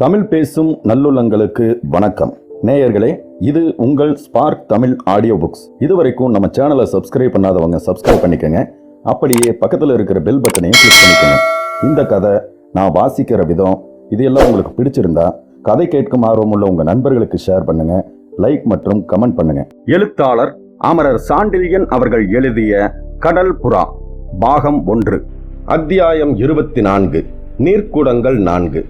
தமிழ் பேசும் நல்லுள்ளங்களுக்கு வணக்கம். நேயர்களே இது உங்கள் ஸ்பார்க் தமிழ் ஆடியோ புக்ஸ் இதுவரைக்கும் நம்ம சேனலை சப்ஸ்கிரைப் பண்ணாதவங்க சப்ஸ்கிரைப் பண்ணிக்கங்க. அப்படியே பக்கத்தில் இருக்கிற பெல் பட்டனையும் கிளிக் பண்ணிக்கோங்க. இந்த கதை நான் வாசிக்கிற விதம் இது எல்லாம் உங்களுக்கு பிடிச்சிருந்தா கதை கேட்கும் ஆர்வமுள்ள உங்கள் நண்பர்களுக்கு ஷேர் பண்ணுங்க லைக் மற்றும் கமெண்ட் பண்ணுங்க. எழுத்தாளர் அமரர் சாண்டில்யன் அவர்கள் எழுதிய கடல் புறா பாகம் ஒன்று அத்தியாயம் இருபத்தி நான்கு நீர்க்குடங்கள் நான்கு.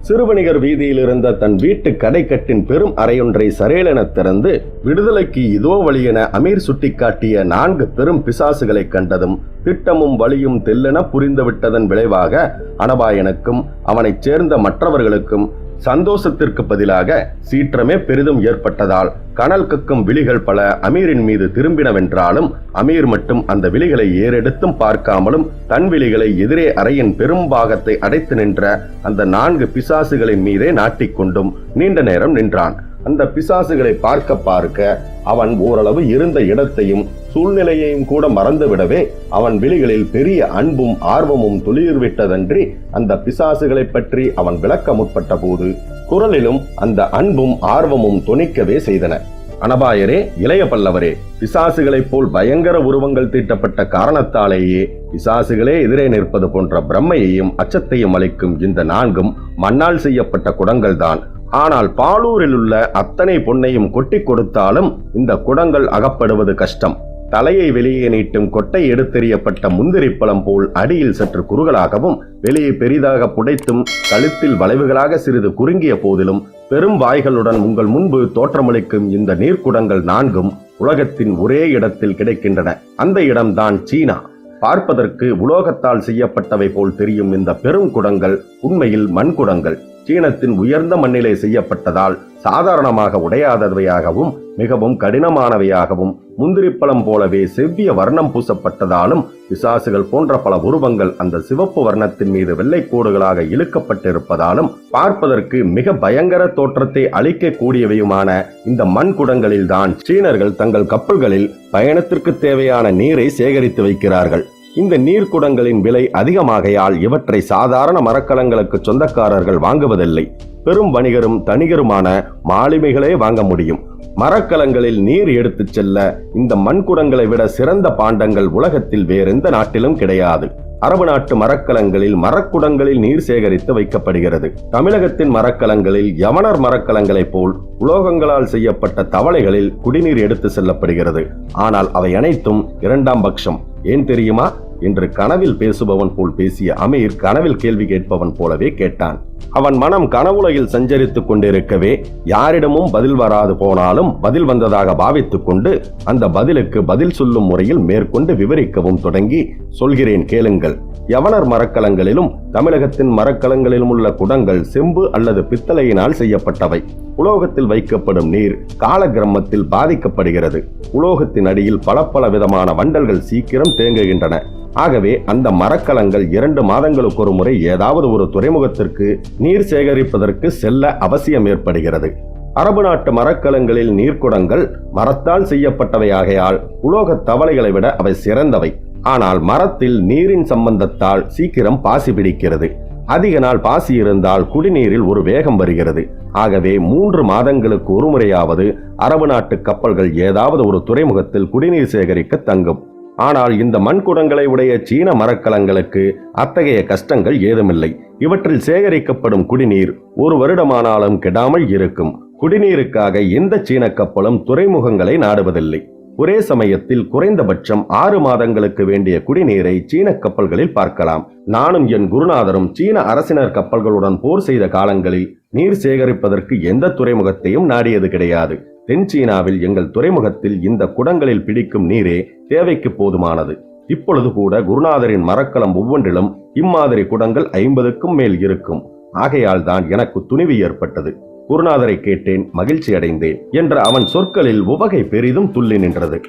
சிறுவணிகர் வீதியில் இருந்த தன் வீட்டு கடைக்கட்டின் பெரும் அறையொன்றை சரேலென திறந்து விடுதலைக்கு இதோ வழியென அமீர் சுட்டிக்காட்டிய நான்கு பெரும் பிசாசுகளைக் கண்டதும் திட்டமும் வழியும் தெல்லென புரிந்துவிட்டதன் விளைவாக அனபாயனுக்கும் அவனைச் சேர்ந்த மற்றவர்களுக்கும் சந்தோஷத்திற்கு பதிலாக சீற்றமே பெரிதும் ஏற்பட்டதால் கனல் கக்கும் விழிகள் பல அமீரின் மீது திரும்பினவென்றாலும் அமீர் மட்டும் அந்த விழிகளை ஏறெடுத்தும் பார்க்காமலும் தன் விழிகளை எதிரே அறையின் பெரும் பாகத்தை அடைத்து நின்ற அந்த நான்கு பிசாசுகளின் மீதே நாட்டிக்கொண்டும் நீண்ட நேரம் நின்றான். அந்த பிசாசுகளை பார்க்க பார்க்க அவன் ஓரளவு இருந்த இடத்தையும் சூழ்நிலையையும் கூட மறந்துவிடவே அவன் விழிகளில் பெரிய அன்பும் ஆர்வமும் துளிர்விட்டதன்றி அந்த பிசாசுகளை பற்றி அவன் விளக்க முற்பட்ட போது குரலிலும் அந்த அன்பும் ஆர்வமும் தொனிக்கவே செய்தன. அனபாயரே இளைய பல்லவரே பிசாசுகளைப் போல் பயங்கர உருவங்கள் தீட்டப்பட்ட காரணத்தாலேயே பிசாசுகளே எதிரே நிற்பது போன்ற பிரம்மையையும் அச்சத்தையும் அளிக்கும் இந்த நான்கும் மண்ணால் செய்யப்பட்ட குடங்கள்தான். ஆனால் பாலூரில் உள்ள அத்தனை பொன்னையும் கொட்டி கொடுத்தாலும் இந்த குடங்கள் அகப்படுவது கஷ்டம். தலையை வெளியே நீட்டும் கொட்டை எடுத்தெறியப்பட்ட முந்திரி பழம் போல் அடியில் சற்று குறுகலாகவும் வெளியே பெரிதாக புடைத்தும் கழுத்தில் வளைவுகளாக சிறிது குறுங்கிய போதிலும் பெரும் வாய்களுடன் உங்கள் முன்பு தோற்றமளிக்கும் இந்த நீர்க்குடங்கள் நான்கும் உலகத்தின் ஒரே இடத்தில் கிடைக்கின்றன. அந்த இடம்தான் சீனா. பார்ப்பதற்கு உலோகத்தால் செய்யப்பட்டவை போல் தெரியும் இந்த பெரும் குடங்கள் உண்மையில் மண்குடங்கள். சீனத்தின் உயர்ந்த மண்ணிலே செய்யப்பட்டதால் சாதாரணமாக உடையாதவையாகவும் மிகவும் கடினமானவையாகவும் முந்திரிப்பழம் போலவே செவ்விய வர்ணம் பூசப்பட்டதாலும் பிசாசுகள் போன்ற பல உருவங்கள் அந்த சிவப்பு வர்ணத்தின் மீது வெள்ளை கோடுகளாக இழுக்கப்பட்டிருப்பதாலும் பார்ப்பதற்கு மிக பயங்கர தோற்றத்தை அளிக்கக்கூடியவையுமான இந்த மண் குடங்களில்தான் சீனர்கள் தங்கள் கப்பல்களில் பயணத்திற்கு தேவையான நீரை சேகரித்து வைக்கிறார்கள். இந்த நீர்க்குடங்களின் விலை அதிகமாகையால் இவற்றை சாதாரண மரக்கலங்களுக்கு சொந்தக்காரர்கள் வாங்குவதில்லை. பெரும் வணிகரும் தனிகருமான மாலுமிகளே வாங்க முடியும். மரக்கலங்களில் நீர் எடுத்துச் செல்ல இந்த மண்குடங்களை விட சிறந்த பாண்டங்கள் உலகத்தில் வேறெந்த நாட்டிலும் கிடையாது. அரபு நாட்டு மரக்கலங்களில் மரக்குடங்களில் நீர் சேகரித்து வைக்கப்படுகிறது. தமிழகத்தின் மரக்கலங்களில் யவனர் மரக்கலங்களைப் போல் உலோகங்களால் செய்யப்பட்ட தவளைகளில் குடிநீர் எடுத்து செல்லப்படுகிறது. ஆனால் அவை அனைத்தும் இரண்டாம் பட்சம். ஏன் தெரியுமா? என்று கனவில் பேசுபவன் போல் பேசிய அமீர் கனவில் கேள்வி கேட்பவன் போலவே கேட்டான். அவன் மனம் கனவுலகில் சஞ்சரித்துக் கொண்டிருக்கவே யாரிடமும் பதில் வராது போனாலும் பதில் வந்ததாக பாவித்துக் கொண்டு அந்த பதிலுக்கு பதில் சொல்லும் முறையில் மேற்கொண்டு விவரிக்கவும் தொடங்கி சொல்கிறேன் கேளுங்கள். யவனர் மரக்கலங்களிலும் தமிழகத்தின் மரக்கலங்களிலும் உள்ள குடங்கள் செம்பு அல்லது பித்தளையினால் செய்யப்பட்டவை. உலோகத்தில் வைக்கப்படும் நீர் காலக்கிரமத்தில் பாதிக்கப்படுகிறது. உலோகத்தின் அடியில் பல பல விதமான வண்டல்கள் சீக்கிரம் தேங்குகின்றன. ஆகவே அந்த மரக்கலங்கள் இரண்டு மாதங்களுக்கு ஒரு முறை ஏதாவது ஒரு துறைமுகத்திற்கு நீர் சேகரிப்பதற்கு செல்ல அவசியம் ஏற்படுகிறது. அரபு நாட்டு மரக்கலங்களில் நீர்க்குடங்கள் மரத்தால் செய்யப்பட்டவையாகையால் உலோகத் தவளைகளை விட அவை சிறந்தவை. ஆனால் மரத்தில் நீரின் சம்பந்தத்தால் சீக்கிரம் பாசி பிடிக்கிறது. அதிக நாள் பாசி இருந்தால் குடிநீரில் ஒரு வேகம் வருகிறது. ஆகவே மூன்று மாதங்களுக்கு ஒரு முறையாவது அரபு நாட்டு கப்பல்கள் ஏதாவது ஒரு துறைமுகத்தில் குடிநீர் சேகரிக்க தங்கும். ஆனால் இந்த மண்குடங்களை உடைய சீன மரக்கலங்களுக்கு அத்தகைய கஷ்டங்கள் ஏதுமில்லை. இவற்றில் சேகரிக்கப்படும் குடிநீர் ஒரு வருடமானாலும் கெடாமல் இருக்கும். குடிநீருக்காக எந்த சீன கப்பலும் துறைமுகங்களை நாடுவதில்லை. ஒரே சமயத்தில் குறைந்தபட்சம் ஆறு மாதங்களுக்கு வேண்டிய குடிநீரை சீன கப்பல்களில் பார்க்கலாம். நானும் என் குருநாதரும் சீன அரசினர் கப்பல்களுடன் போர் செய்த காலங்களில் நீர் சேகரிப்பதற்கு எந்த துறைமுகத்தையும் நாடியது கிடையாது. தென் சீனாவில் எங்கள் துறைமுகத்தில் இந்த குடங்களில் பிடிக்கும் நீரே தேவைக்கு போதுமானது. இப்பொழுது கூட குருநாதரின் மரக்கலம் ஒவ்வொன்றிலும் இம்மாதிரி குடங்கள் ஐம்பதுக்கும் மேல் இருக்கும். ஆகையால் தான் எனக்கு துணிவு ஏற்பட்டது. குருநாதரை கேட்டேன் மகிழ்ச்சி அடைந்தேன் என்ற அவன் சொற்களில் உவகை பெரிதும் துள்ளி நின்றது.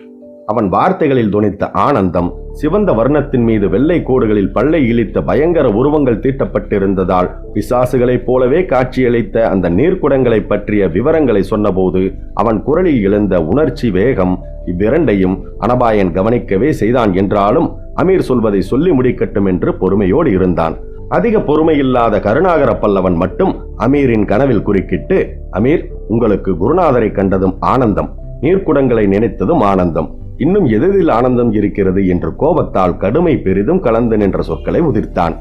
அவன் வார்த்தைகளில் துணித்த ஆனந்தம் சிவந்த வர்ணத்தின் மீது வெள்ளை கோடுகளில் பல்லை இழித்த பயங்கர உருவங்கள் தீட்டப்பட்டிருந்ததால் பிசாசுகளைப் போலவே காட்சியளித்த அந்த நீர்க்குடங்களைப் பற்றிய விவரங்களை சொன்னபோது அவன் குரலில் எழுந்த உணர்ச்சி வேகம் இவ்விரண்டையும் அனபாயன் கவனிக்கவே செய்தான் என்றாலும் அமீர் சொல்வதை சொல்லி முடிக்கட்டும் என்று பொறுமையோடு இருந்தான். அதிக பொறுமையில்லாத கருணாகர பல்லவன் மட்டும் அமீரின் கனவில் குறுக்கிட்டு அமீர் உங்களுக்கு குருநாதரை கண்டதும் ஆனந்தம் நீர்க்குடங்களை நினைத்ததும் ஆனந்தம். இன்னும் எதிரில் ஆனந்தம் இருக்கிறது என்று கோபத்தால் கடுமை பெரிதும் கலந்து நின்ற சொற்களை உதிர்த்தான்.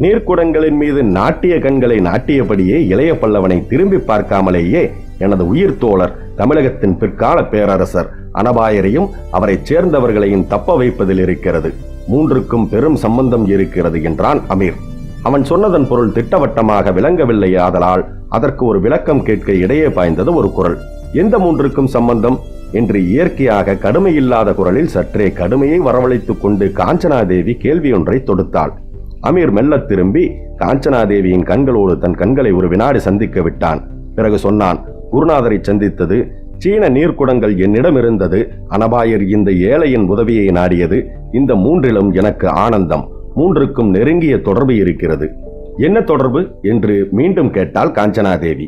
நீர்க்குடங்களின் மீது நாட்டிய கண்களை நாட்டியபடியே இளைய பல்லவனை திரும்பி பார்க்காமலேயே எனது உயிர் தோழர் தமிழகத்தின் பிற்கால பேரரசர் அனபாயரையும் அவரைச் சேர்ந்தவர்களையும் தப்ப வைப்பதில் இருக்கிறது. மூன்றுக்கும் பெரும் சம்பந்தம் இருக்கிறது என்றான் அமீர். அவன் சொன்னதன் பொருள் திட்டவட்டமாக விளங்கவில்லை ஆதலால் அதற்கு ஒரு விளக்கம் கேட்க இடையே பாய்ந்தது ஒரு குரல். எந்த மூன்றுக்கும் சம்பந்தம்? என்று இயற்கையாக கடுமையில்லாத குரலில் சற்றே கடுமையை வரவழைத்துக் கொண்டு காஞ்சனாதேவி கேள்வியொன்றை தொடுத்தாள். அமீர் மெல்ல திரும்பி காஞ்சனாதேவியின் கண்களோடு தன் கண்களை ஒரு வினாடி சந்திக்க விட்டான். பிறகு சொன்னான் குருநாதரை சந்தித்தது சீன நீர்க்குடங்கள் என்னிடம் இருந்தது அனபாயர் இந்த ஏழையின் உதவியை நாடியது இந்த மூன்றிலும் எனக்கு ஆனந்தம். மூன்றுக்கும் நெருங்கிய தொடர்பு இருக்கிறது. என்ன தொடர்பு? என்று மீண்டும் கேட்டால் காஞ்சனாதேவி.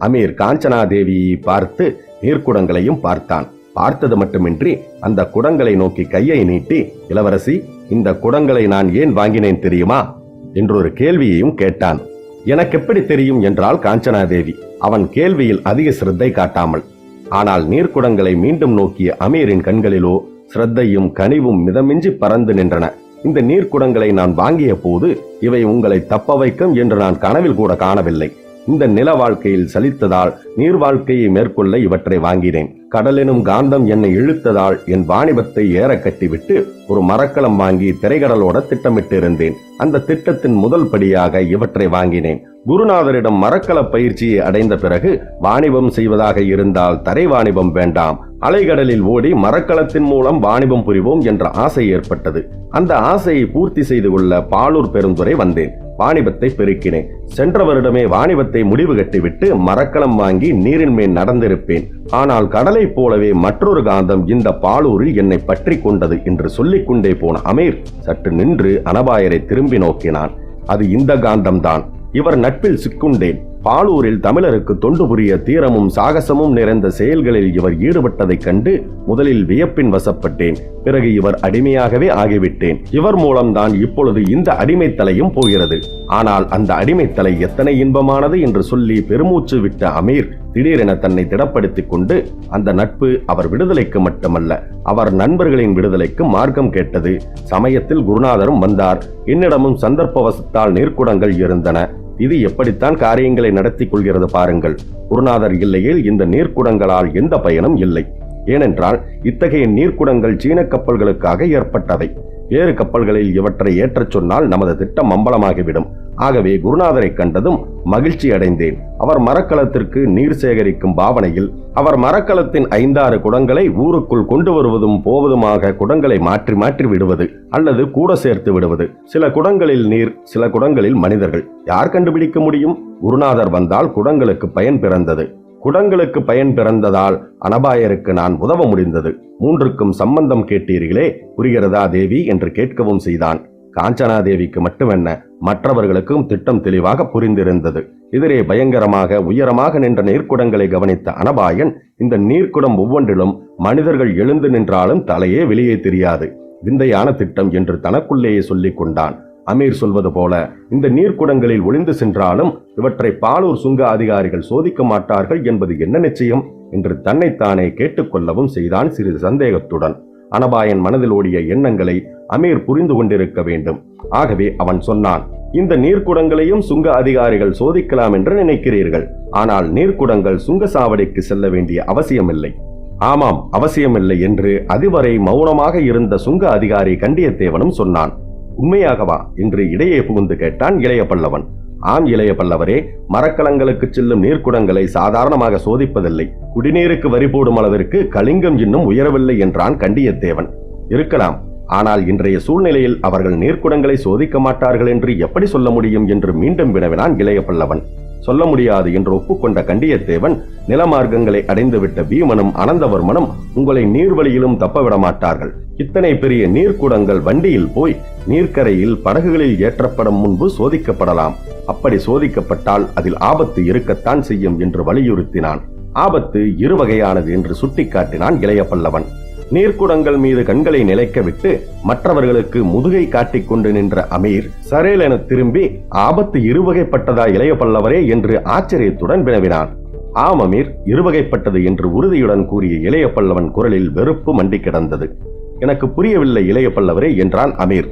அமீர் காஞ்சனாதேவியை பார்த்து நீர்க்குடங்களையும் பார்த்தான். பார்த்தது மட்டுமின்றி அந்த குடங்களை நோக்கி கையை நீட்டி இளவரசி இந்த குடங்களை நான் ஏன் வாங்கினேன் தெரியுமா? என்றொரு கேள்வியையும் கேட்டான். எனக்கு எப்படி தெரியும்? என்றால் காஞ்சனாதேவி. அவன் கேள்வியில் அதிக சிரத்தை காட்டாமல். ஆனால் நீர்க்குடங்களை மீண்டும் நோக்கிய அமீரின் கண்களிலோ சிரத்தையும் கனிவும் மிதமிஞ்சி பறந்து நின்றன. இந்த நீர்க்குடங்களை நான் வாங்கிய போது இவை உங்களை தப்ப வைக்கும் என்று நான் கனவில் கூட காணவில்லை. இந்த நில வாழ்க்கையில் சலித்ததால் நீர் வாழ்க்கையை மேற்கொள்ள இவற்றை வாங்கினேன். கடலெனும் காந்தம் என்னை இழுத்ததால் என் வாணிபத்தை ஏற கட்டிவிட்டு ஒரு மரக்கலம் வாங்கி திரைக்கடலோட திட்டமிட்டு இருந்தேன் அந்த திட்டத்தின் முதல் படியாக இவற்றை வாங்கினேன். குருநாதரிடம் மரக்கல பயிற்சியை அடைந்த பிறகு வாணிபம் செய்வதாக இருந்தால் தரை வாணிபம் வேண்டாம். அலைகடலில் ஓடி மரக்கலத்தின் மூலம் வாணிபம் புரிவோம் என்ற ஆசை ஏற்பட்டது. அந்த ஆசையை பூர்த்தி செய்து கொள்ள பாலூர் பெருந்துறை வந்தேன். வாணிபத்தை பெருக்கினேன். சென்ற வருடமே வாணிபத்தை முடிவு கட்டிவிட்டு மரக்கலம் வாங்கி நீரின் மேல் நடந்திருப்பேன். ஆனால் கடலைப் போலவே மற்றொரு காந்தம் இந்த பாலூரில் என்னை பற்றி கொண்டது என்று சொல்லிக் கொண்டே போன அமீர் சற்று நின்று அனபாயரை திரும்பி நோக்கினான். அது இந்த காந்தம்தான். இவர் நட்பில் சிக்குண்டேன். பாலூரில் தமிழருக்கு தொண்டு புரிய தீரமும் சாகசமும் நிறைந்த செயல்களில் இவர் ஈடுபட்டதைக் கண்டு முதலில் வியப்பின் வசப்பட்டேன். பிறகு இவர் அடிமையாகவே ஆகிவிட்டேன். இவர் மூலம்தான் இப்பொழுது இந்த அடிமைத்தலையும் போகிறது. ஆனால் அந்த அடிமைத்தலை எத்தனை இன்பமானது என்று சொல்லி பெருமூச்சு விட்ட அமீர் திடீரென தன்னை திடப்படுத்திக் கொண்டு அந்த நட்பு அவர் விடுதலைக்கு மட்டுமல்ல அவர் நண்பர்களின் விடுதலைக்கு மார்க்கம் கேட்டது. சமயத்தில் குருநாதரும் வந்தார். என்னிடமும் சந்தர்ப்பவசத்தால் நீர்க்குடங்கள் இருந்தன. இது எப்படித்தான் காரியங்களை நடத்தி கொள்கிறது பாருங்கள். குருநாதர் இல்லையில் இந்த நீர்க்குடங்களால் எந்த பயனும் இல்லை. ஏனென்றால் இத்தகைய நீர்க்குடங்கள் சீன கப்பல்களுக்காக ஏற்பட்டவை. வேறு கப்பல்களில் இவற்றை ஏற்றச் சொன்னால் நமது திட்டம் அம்பலமாகிவிடும். ஆகவே குருநாதரை கண்டதும் மகிழ்ச்சி அடைந்தேன். அவர் மரக்கலத்திற்கு நீர் சேகரிக்கும் பாவனையில் அவர் மரக்கலத்தின் ஐந்தாறு குடங்களை ஊருக்குள் கொண்டு வருவதும் போவதுமாக குடங்களை மாற்றி மாற்றி விடுவது அல்லது கூட சேர்த்து விடுவது. சில குடங்களில் நீர் சில குடங்களில் மனிதர்கள். யார் கண்டுபிடிக்க முடியும்? குருநாதர் வந்தால் குடங்களுக்கு பயன் பிறந்தது. குடங்களுக்கு பயன் பிறந்ததால் அனபாயருக்கு நான் உதவ முடிந்தது. மூன்றுக்கும் சம்பந்தம் கேட்டீர்களே புரிகிறதா தேவி? என்று கேட்கவும் செய்தான். காஞ்சனா தேவிக்கு மட்டுமென்ன மற்றவர்களுக்கும் திட்டம் தெளிவாக புரிந்திருந்தது. எதிரே பயங்கரமாக உயரமாக நின்ற நீர்க்குடங்களை கவனித்த அனபாயன் இந்த நீர்க்குடம் ஒவ்வொன்றிலும் மனிதர்கள் எழுந்து நின்றாலும் தலையே வெளியே தெரியாது. விந்தையான திட்டம் என்று தனக்குள்ளேயே சொல்லிக் கொண்டான். அமீர் சொல்வது போல இந்த நீர்க்குடங்களில் ஒளிந்து சென்றாலும் இவற்றை பாலூர் சுங்க அதிகாரிகள் சோதிக்க மாட்டார்கள் என்பது என்ன நிச்சயம் என்று தன்னைத்தானே கேட்டுக்கொள்ளவும் செய்தான் சிறிது சந்தேகத்துடன். அனபாயன் மனதில் ஓடிய எண்ணங்களை அமீர் புரிந்து கொண்டிருக்க வேண்டும். ஆகவே அவன் சொன்னான் இந்த நீர்க்குடங்களையும் சுங்க அதிகாரிகள் சோதிக்கலாம் என்று நினைக்கிறீர்கள். ஆனால் நீர்க்குடங்கள் சுங்க சாவடிக்கு செல்ல வேண்டிய அவசியமில்லை. ஆமாம் அவசியமில்லை என்று அதுவரை மௌனமாக இருந்த சுங்க அதிகாரி கண்டியத்தேவனும் சொன்னான். உண்மையாகவா? என்று இடையே புகுந்து கேட்டான் இளைய பல்லவன். ஆம் இளைய பல்லவரே மரக்கலங்களுக்கு செல்லும் நீர்க்குடங்களை சாதாரணமாக சோதிப்பதில்லை. குடிநீருக்கு வரி போடும் அளவிற்கு கலிங்கம் இன்னும் உயரவில்லை என்றான் கண்டியத்தேவன். இருக்கலாம் ஆனால் இன்றைய சூழ்நிலையில் அவர்கள் நீர்க்குடங்களை சோதிக்க மாட்டார்கள் என்று எப்படி சொல்ல முடியும் என்று மீண்டும் வினவினான் இளைய பல்லவன். சொல்ல முடியாது என்று ஒப்புக்கொண்ட கண்டியத்தேவன் நிலமார்க்கங்களை அடைந்துவிட்ட பீமனும் அனந்தவர்மனும் உங்களை நீர்வழியிலும் தப்பவிட மாட்டார்கள் இத்தனை பெரிய நீர்க்குடங்கள் வண்டியில் போய் நீர்க்கரையில் படகுகளில் ஏற்றப்படும் முன்பு சோதிக்கப்படலாம். அப்படி சோதிக்கப்பட்டால் அதில் ஆபத்து இருக்கத்தான் செய்யும் என்று வலியுறுத்தினான். ஆபத்து இரு வகையானது என்று சுட்டிக்காட்டினான் இளைய பல்லவன். நீர்க்குடங்கள் மீது கண்களை நிலைக்க விட்டு மற்றவர்களுக்கு முதுகை காட்டிக் கொண்டு நின்ற அமீர் சரேல் என திரும்பி ஆபத்து இருவகைப்பட்டதா இளைய பல்லவரே? என்று ஆச்சரியத்துடன் வினவினான். ஆம் அமீர் இருவகைப்பட்டது என்று உறுதியுடன் கூறிய இளைய பல்லவன் குரலில் வெறுப்பு மண்டி கிடந்தது. எனக்கு புரியவில்லை இளைய பல்லவரே என்றான் அமீர்.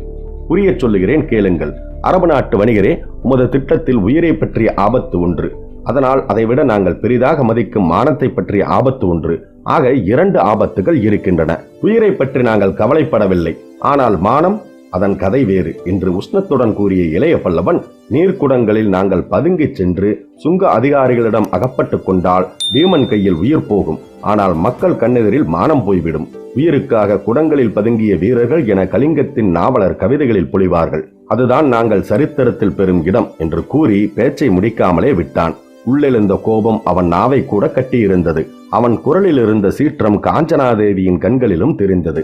புரியச் சொல்லுகிறேன் கேளுங்கள். அரபு நாட்டு வணிகரே உமது திட்டத்தில் உயிரை பற்றிய ஆபத்து ஒன்று. அதனால் அதைவிட நாங்கள் பெரிதாக மதிக்கும் மானத்தை பற்றிய ஆபத்து ஒன்று. ஆக இரண்டு ஆபத்துகள் இருக்கின்றன. உயிரை பற்றி நாங்கள் கவலைப்படவில்லை. ஆனால் மானம் அதன் கதை வேறு. என்று உஷ்ணத்துடன் கூறிய இளைய பல்லவன் நீர்க்குடங்களில் நாங்கள் பதுங்கிச் சென்று சுங்க அதிகாரிகளிடம் அகப்பட்டுக் கொண்டால் பீமன் கையில் உயிர் போகும். ஆனால் மக்கள் கண்ணெதிரில் மானம் போய்விடும். உயிருக்காக குடங்களில் பதுங்கிய வீரர்கள் என கலிங்கத்தின் நாவலர் கவிதைகளில் பொழிவார்கள். அதுதான் நாங்கள் சரித்திரத்தில் பெறும் இடம் என்று கூறி பேச்சை முடிக்காமலே விட்டான். உள்ளெழுந்த கோபம் அவன் நாவை கூட கட்டியிருந்தது. அவன் குரலில் இருந்த சீற்றம் காஞ்சனாதேவியின் கண்களிலும் தெரிந்தது.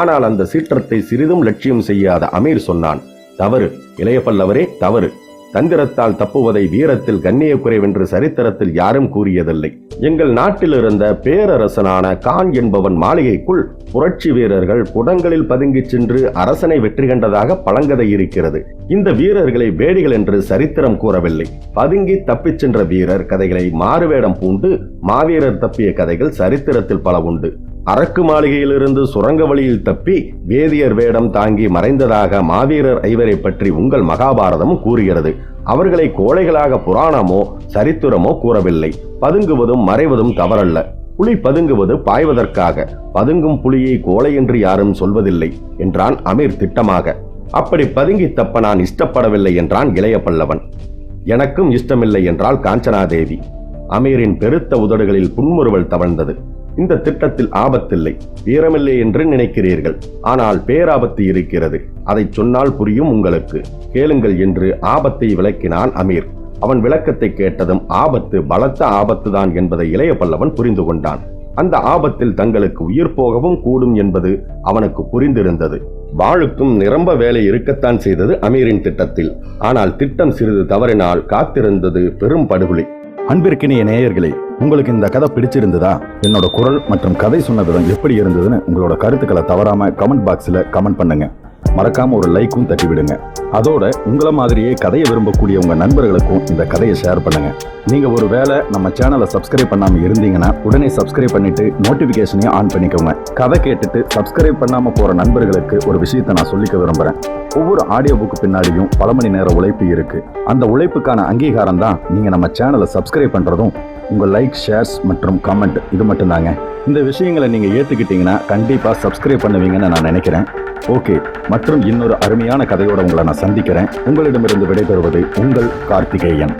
ஆனால் அந்த சீற்றத்தை சிறிதும் லட்சியம் செய்யாத அமீர் சொன்னான் தவறு இளைய பல்லவரே தவறு. தந்திரத்தால் தப்புவதை வீரத்தில் கண்ணிய குறைவென்று சரித்திரத்தில் யாரும் கூறியதில்லை. எங்கள் நாட்டில் இருந்த பேரரசனான கான் என்பவன் மாளிகைக்குள் புரட்சி வீரர்கள் குடங்களில் பதுங்கிச் சென்று அரசனை வெற்றி கண்டதாக பழங்கதை இருக்கிறது. இந்த வீரர்களை வேடிகள் என்று சரித்திரம் கூறவில்லை. பதுங்கி தப்பிச் சென்ற வீரர் கதைகளை மாறுவேடம் பூண்டு மாவீரர் தப்பிய கதைகள் சரித்திரத்தில் பல உண்டு. அரக்கு மாளிகையிலிருந்து சுரங்க வழியில் தப்பி வேதியர் வேடம் தாங்கி மறைந்ததாக மாவீரர் ஐவரை பற்றி உங்கள் மகாபாரதமும் கூறுகிறது. அவர்களை கோழைகளாக புராணமோ சரித்திரமோ கூறவில்லை. பதுங்குவதும் மறைவதும் தவறல்ல. புலி பதுங்குவது பாய்வதற்காக. பதுங்கும் புலியை கோழை என்று யாரும் சொல்வதில்லை என்றான் அமீர் திட்டமாக. அப்படி பதுங்கி தப்ப நான் இஷ்டப்படவில்லை என்றான் இளைய பல்லவன். எனக்கும் இஷ்டமில்லை என்றால் காஞ்சனாதேவி. அமீரின் பெருத்த உதடுகளில் புன்முறுவல் தவழ்ந்தது. இந்த திட்டத்தில் ஆபத்தில்லை. வீரமில்லை என்று நினைக்கிறீர்கள். ஆனால் பேராபத்து இருக்கிறது. அதை சொன்னால் புரியும் உங்களுக்கு. கேளுங்கள் என்று ஆபத்தை விளக்கினான் அமீர். அவன் விளக்கத்தை கேட்டதும் ஆபத்து பலத்த ஆபத்துதான் என்பதை இளைய பல்லவன் புரிந்து கொண்டான். அந்த ஆபத்தில் தங்களுக்கு உயிர் போகவும் கூடும் என்பது அவனுக்கு புரிந்திருந்தது. வாழுக்கும் நிரம்ப வேலை இருக்கத்தான் செய்தது அமீரின் திட்டத்தில். ஆனால் திட்டம் சிறிது தவறினால் காத்திருந்தது பெரும் படுகொலை. அன்பிற்கினிய நேயர்களே உங்களுக்கு இந்த கதை பிடிச்சிருந்ததா? என்னோட குரல் மற்றும் கதை சொன்ன விதம் எப்படி இருந்ததுன்னு உங்களோட கருத்துக்களை தவறாம கமெண்ட் பாக்ஸில் கமெண்ட் பண்ணுங்க. மறக்காம ஒரு லைக்கும் தட்டி விடுங்க அதோட உங்களை மாதிரியே கதையை விரும்பக்கூடிய உங்க நண்பர்களுக்கும் இந்த கதையை ஷேர் பண்ணுங்க. நீங்க ஒரு வேளை நம்ம சேனலை சப்ஸ்கிரைப் பண்ணாம இருந்தீங்கன்னா உடனே சப்ஸ்கிரைப் பண்ணிட்டு நோட்டிபிகேஷனையும் ஆன் பண்ணிக்கோங்க. கதை கேட்டுட்டு சப்ஸ்கிரைப் பண்ணாம போற நண்பர்களுக்கு ஒரு விஷயத்தை நான் சொல்லிக்க விரும்புறேன். ஒவ்வொரு ஆடியோ புக்கு பின்னாடியும் பல மணி நேர உழைப்பு இருக்கு. அந்த உழைப்புக்கான அங்கீகாரம் தான் நீங்க நம்ம சேனலை சப்ஸ்கிரைப் பண்றதும். உங்கள் லைக் ஷேர்ஸ் மற்றும் கமெண்ட் இது மட்டும்தாங்க. இந்த விஷயங்களை நீங்கள் ஏற்றுக்கிட்டீங்கன்னா கண்டிப்பாக சப்ஸ்கிரைப் பண்ணுவீங்கன்னு நான் நினைக்கிறேன். ஓகே மற்றும் இன்னொரு அருமையான கதையோடு உங்களை நான் சந்திக்கிறேன். உங்களிடமிருந்து விடைபெறுவது உங்கள் கார்த்திகேயன்.